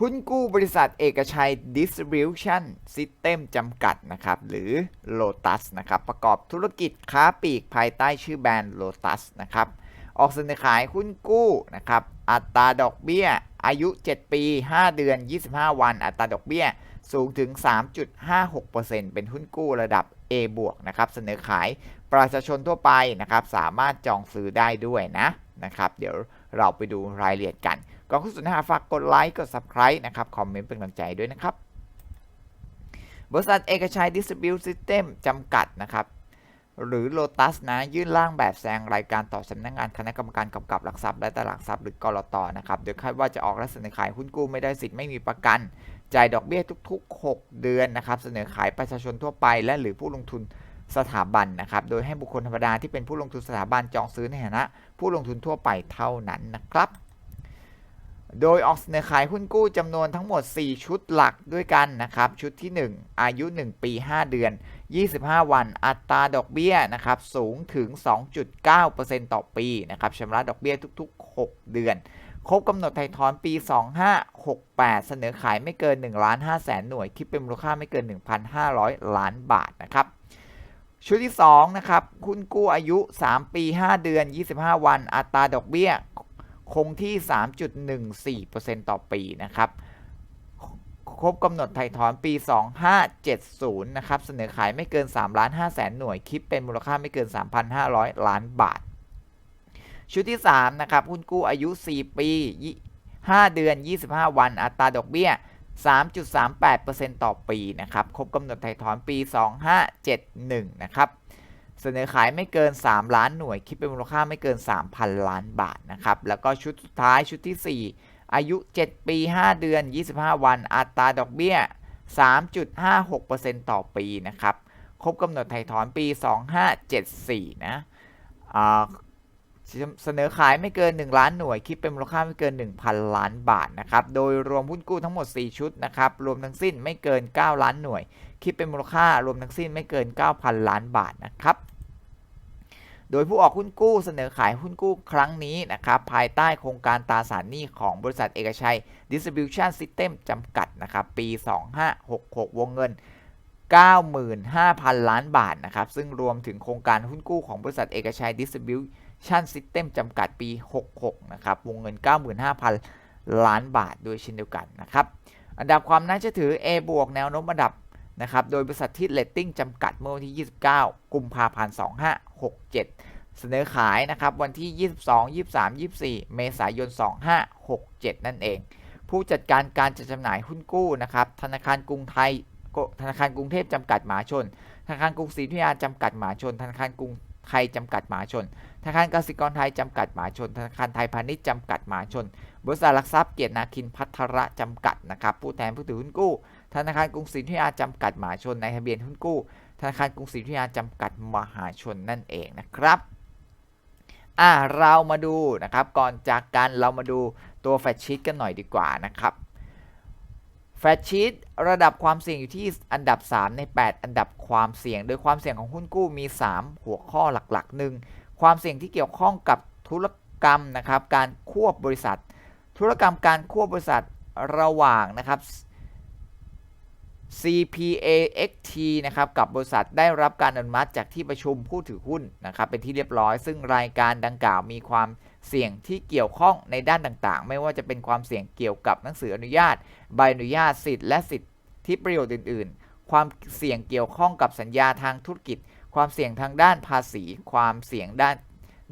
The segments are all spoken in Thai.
หุ้นกู้บริษัทเอกชัย Distribution System จำกัดนะครับ หรือ Lotus นะครับ ประกอบธุรกิจค้าปลีกภายใต้ชื่อแบรนด์ Lotus นะครับ ออกเสนอขายหุ้นกู้นะครับ อัตราดอกเบี้ย อายุ 7 ปี 5 เดือน 25 วัน อัตราดอกเบี้ยสูงถึง 3.56%เป็นหุ้นกู้ระดับ A บวกนะครับ เสนอขายประชาชนทั่วไปนะครับ สามารถจองซื้อได้ด้วยนะนะครับ เดี๋ยวเราไปดูรายละเอียดกัน ก่อนคุณสุนทรฝากกดไลค์กด subscribe นะครับคอมเมนต์เป็นกำลังใจด้วยนะครับ บริษัทเอกชัย Distribute System จำกัดนะครับหรือ Lotus นะยื่นร่างแบบแซงรายการต่อสำนักงงานคณะกรรมการกำกับหลักทรัพย์และตลาดหลักทรัพย์หรือกรตนะครับโดยคาดว่าจะออกและเสนอขายหุ้นกู้ไม่ได้สิทธิ์ไม่มีประกัน จ่ายดอกเบี้ยทุก ๆ 6 เดือนนะครับเสนอขายประชาชนทั่วไปและหรือผู้ลงทุนสถาบันนะครับโดยให้บุคคลธรรมดาที่เป็นผู้ลงทุนสถาบันจองซื้อในฐานะ ผู้ลงทุนทั่วไปเท่านั้นนะครับ โดยออกเสนอขายหุ้นกู้จำนวนทั้งหมด 4 ชุดหลักด้วยกันนะครับ ชุดที่ 1 อายุ 1 ปี 5 เดือน 25 วัน อัตราดอกเบี้ยนะครับสูงถึง 2.9%ต่อปีนะครับชำระดอกเบี้ยทุก ๆ 6 เดือน ครบกำหนดไถ่ถอนปี 2568 เสนอขายไม่เกิน1ล้าน5แสนหน่วย คิดเป็นมูลค่าไม่เกิน 1,500 ล้านบาทนะครับชุดที่2นะครับหุ้นกู้อายุ 3 ปี 5 เดือน 25 วัน อัตราดอกเบี้ย คงที่ 3.14%ต่อปีนะครับ ครบกำหนดไถ่ถอนปี 2570 นะครับ เสนอขายไม่เกิน3ล้าน5แสนหน่วย คิดเป็นมูลค่าไม่เกิน 3,500 ล้านบาท ชุดที่ 3 นะครับ หุ้นกู้อายุ 4 ปี 5 เดือน 25 วัน อัตราดอกเบี้ย 3.38%ต่อปี นะครับ ครบกำหนดไถ่ถอนปี 2571 นะครับ เสนอขายไม่เกิน 3 ล้านหน่วย คิดเป็นมูลค่าไม่เกิน 3,000 ล้านบาทนะครับ แล้วก็ชุดสุดท้ายชุดที่ 4 อายุ 7 ปี 5 เดือน 25 วัน อัตราดอกเบี้ย 3.56%ต่อปีนะครับ ครบกำหนดไถ่ถอนปี 2574 นะ เสนอขายไม่เกิน 1 ล้านหน่วย คิดเป็นมูลค่าไม่เกิน 1,000 ล้านบาทนะครับ โดยรวมหุ้นกู้ทั้งหมด 4 ชุดนะครับ รวมทั้งสิ้นไม่เกิน 9 ล้านหน่วย คิดเป็นมูลค่ารวมทั้งสิ้นไม่เกิน 9,000 ล้านบาทนะครับ โดยผู้ออกหุ้นกู้เสนอขายหุ้นกู้ครั้งนี้นะครับ ภายใต้โครงการตราสารหนี้ของบริษัทเอกชัย Distribution System จำกัดนะครับ ปี 2566 วงเงิน95,000 ล้านบาทนะครับ ซึ่งรวมถึงโครงการหุ้นกู้ของบริษัทเอกชัย Distribution System จำกัดปี 66 นะครับ วงเงิน 95,000 ล้านบาทโดยเช่นเดียวกันนะครับ อันดับความน่าเชื่อถือ A บวกแนวโน้มอันดับนะครับ โดยบริษัทที่เลตติ้งจำกัดเมื่อวันที่ 29 กุมภาพันธ์ 2567 เสนอขายนะครับวันที่ 22 23 24 เมษายน 2567 นั่นเอง ผู้จัดการการจัดจำหน่ายหุ้นกู้นะครับธนาคารกรุงไทยธนาคารกรุงเทพจำกัดมหาชน ธนาคารกรุงศรีอยุธยาจำกัดมหาชน ธนาคารกรุง ไทยจำกัดมหาชน ธนาคารกสิกรไทยจำกัดมหาชน ธนาคารไทยพาณิชย์จำกัดมหาชน บริษัทหลักทรัพย์เกียรตินาคินพัทระจำกัดนะครับ ผู้แทนผู้ถือหุ้นกู้ ธนาคารกรุงศรีอยุธยาจำกัดมหาชน ในทะเบียนหุ้นกู้ ธนาคารกรุงศรีอยุธยาจำกัดมหาชนนั่นเองนะครับอ่าเรามาดูนะครับ ก่อนจากกันเรามาดูตัวแฟชชีตกันหน่อยดีกว่านะครับ แฟชชีตระดับความเสี่ยงอยู่ที่อันดับ 3 ใน 8 อันดับความเสี่ยง โดยความเสี่ยงของหุ้นกู้มี 3 หัวข้อหลักๆหนึ่งความเสี่ยงที่เกี่ยวข้องกับธุรกรรมนะครับการควบบริษัท ธุรกรรมการควบบริษัทระหว่างนะครับ CPAXT นะครับกับบริษัทได้รับการอนุมัติจากที่ประชุมผู้ถือหุ้นนะครับเป็นที่เรียบร้อย ซึ่งรายการดังกล่าวมีความเสี่ยงที่เกี่ยวข้องในด้านต่างๆ ไม่ว่าจะเป็นความเสี่ยงเกี่ยวกับหนังสืออนุญาต ใบอนุญาตสิทธิ์และสิทธิประโยชน์อื่น ๆ ความเสี่ยงเกี่ยวข้องกับสัญญาทางธุรกิจ ความเสี่ยงทางด้านภาษี ความเสี่ยงด้าน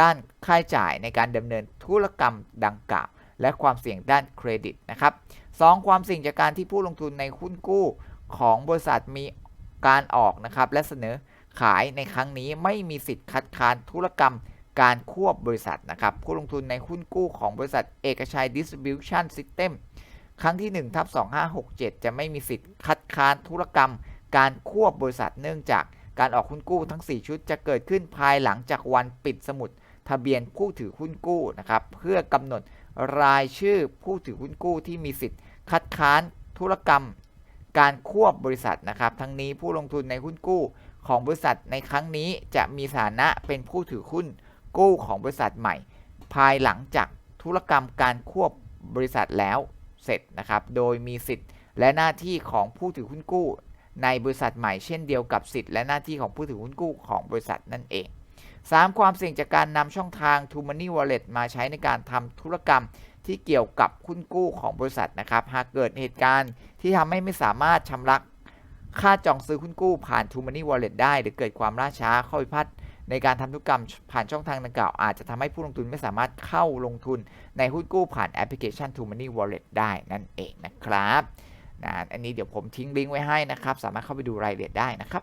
ด้านค่าใช้จ่ายในการดำเนินธุรกรรมดังกล่าว และความเสี่ยงด้านเครดิตนะครับ 2. ความเสี่ยงจากการที่ผู้ลงทุนในหุ้นกู้ ของบริษัทมีการออกนะครับและเสนอขายในครั้งนี้ไม่มีสิทธิ์คัดค้านธุรกรรมการควบบริษัทนะครับผู้ลงทุนในหุ้นกู้ของบริษัทเอกชัย Distribution System ครั้งที่1ทับ2567 จะไม่มีสิทธิ์คัดค้านธุรกรรมการควบบริษัทเนื่องจากการออกหุ้นกู้ทั้ง 4 ชุดจะเกิดขึ้นภายหลังจากวันปิดสมุดทะเบียนผู้ถือหุ้นกู้นะครับเพื่อกำหนดรายชื่อผู้ถือหุ้นกู้ที่มีสิทธิ์คัดค้านธุรกรรม การควบบริษัทนะครับ ทั้งนี้ผู้ลงทุนในหุ้นกู้ของบริษัทในครั้งนี้จะมีฐานะเป็นผู้ถือหุ้นกู้ของบริษัทใหม่ ภายหลังจากธุรกรรมการควบบริษัทแล้วเสร็จนะครับ โดยมีสิทธิ์และหน้าที่ของผู้ถือหุ้นกู้ ในบริษัทใหม่เช่นเดียวกับสิทธิ์และหน้าที่ของผู้ถือหุ้นกู้ของบริษัทนั่นเอง 3. ความเสี่ยงจากการนำช่องทาง t o Money Wallet มาใช้ในการทำธุรกรรม ที่เกี่ยวกับหุ้นกู้ของบริษัทนะครับ หากเกิดเหตุการณ์ที่ทำให้ไม่สามารถชำระค่าจองซื้อหุ้นกู้ผ่าน t o Money Wallet ได้ หรือเกิดความล่าช้าข้อพิพาทในการทำธุรกรรมผ่านช่องทางดังกล่าว อาจจะทำให้ผู้ลงทุนไม่สามารถเข้าลงทุนในหุ้นกู้ผ่านแอปพลิเคชัน t o Money Wallet ได้นั่นเองนะครับนะอันนี้เดี๋ยวผมทิ้งลิงก์ไว้ให้นะครับ สามารถเข้าไปดูรายละเอียดได้นะครับ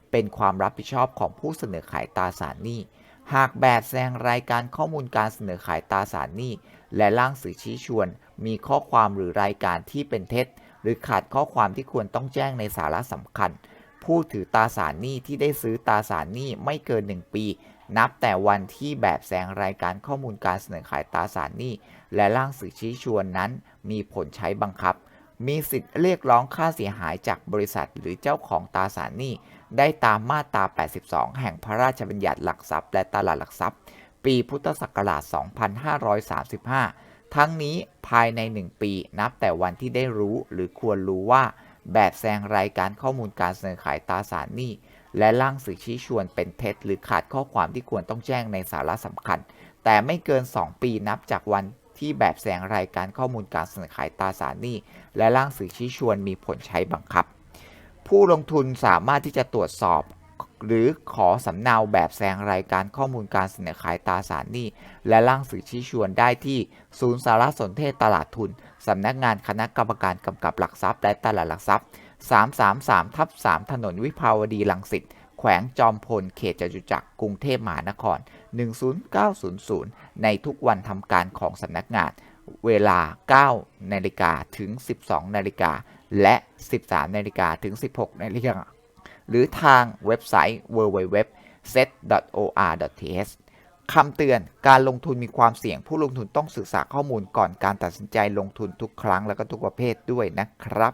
เป็นความรับผิดชอบของผู้เสนอขายตราสารหนี้ หากแบบแสดงรายการข้อมูลการเสนอขายตราสารหนี้ และร่างสื่อชี้ชวน มีข้อความหรือรายการที่เป็นเท็จ หรือขาดข้อความที่ควรต้องแจ้งในสาระสำคัญ ผู้ถือตราสารหนี้ที่ได้ซื้อตราสารหนี้ไม่เกิน 1 ปี นับแต่วันที่แบบแสดงรายการข้อมูลการเสนอขายตราสารหนี้ และร่างสื่อชี้ชวนนั้น มีผลใช้บังคับ มีสิทธิ์เรียกร้องค่าเสียหายจากบริษัทหรือเจ้าของตราสารหนี้ได้ตามมาตรา 82 แห่งพระราชบัญญัติหลักทรัพย์ และตลาดหลักทรัพย์ ปีพุทธศักราช 2535 ทั้งนี้ภายใน 1 ปีนับแต่วันที่ได้รู้หรือควรรู้ว่า แบบแสดงรายการข้อมูลการเสนอขายตราสารหนี้และร่างสื่อชี้ชวนเป็นเท็จ หรือขาดข้อความที่ควรต้องแจ้งในสาระสำคัญ แต่ไม่เกิน 2 ปีนับจากวัน ที่แบบแสดงรายการข้อมูลการเสนอขายตราสารหนี้ และร่างสื่อชี้ชวนมีผลใช้บังคับ ผู้ลงทุนสามารถที่จะตรวจสอบ หรือขอสำเนาแบบแสดงรายการข้อมูลการเสนอขายตราสารหนี้ และร่างสื่อชี้ชวนได้ที่ศูนย์สารสนเทศตลาดทุนสำนักงานคณะกรรมการกำกับหลักทรัพย์และตลาดหลักทรัพย์ 333ทับ3ถนนวิภาวดีรังสิตแขวงจอมพลเขตจตุจักรกรุงเทพมหานคร 10900 ในทุกวันทำการของสำนักงาน เวลา 9 นาฬิกาถึง 12 นาฬิกา และ 13 นาฬิกาถึง 16 นาฬิกา หรือทางเว็บไซต์ www.set.or.th คำเตือนการลงทุนมีความเสี่ยงผู้ลงทุนต้องศึกษาข้อมูลก่อนการตัดสินใจลงทุนทุกครั้ง แล้วก็ทุกประเภทด้วยนะครับ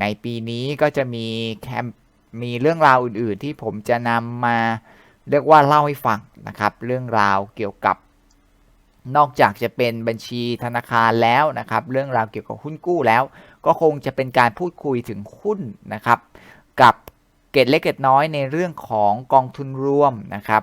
ในปีนี้ก็จะมีแคมมีเรื่องราวอื่นๆ ที่ผมจะนำมาเรียกว่าเล่าให้ฟังนะครับ เรื่องราวเกี่ยวกับนอกจากจะเป็นบัญชีธนาคารแล้วนะครับ เรื่องราวเกี่ยวกับหุ้นกู้แล้ว ก็คงจะเป็นการพูดคุยถึงหุ้นนะครับ กับเกตเล็กเกตน้อยในเรื่องของกองทุนรวมนะครับ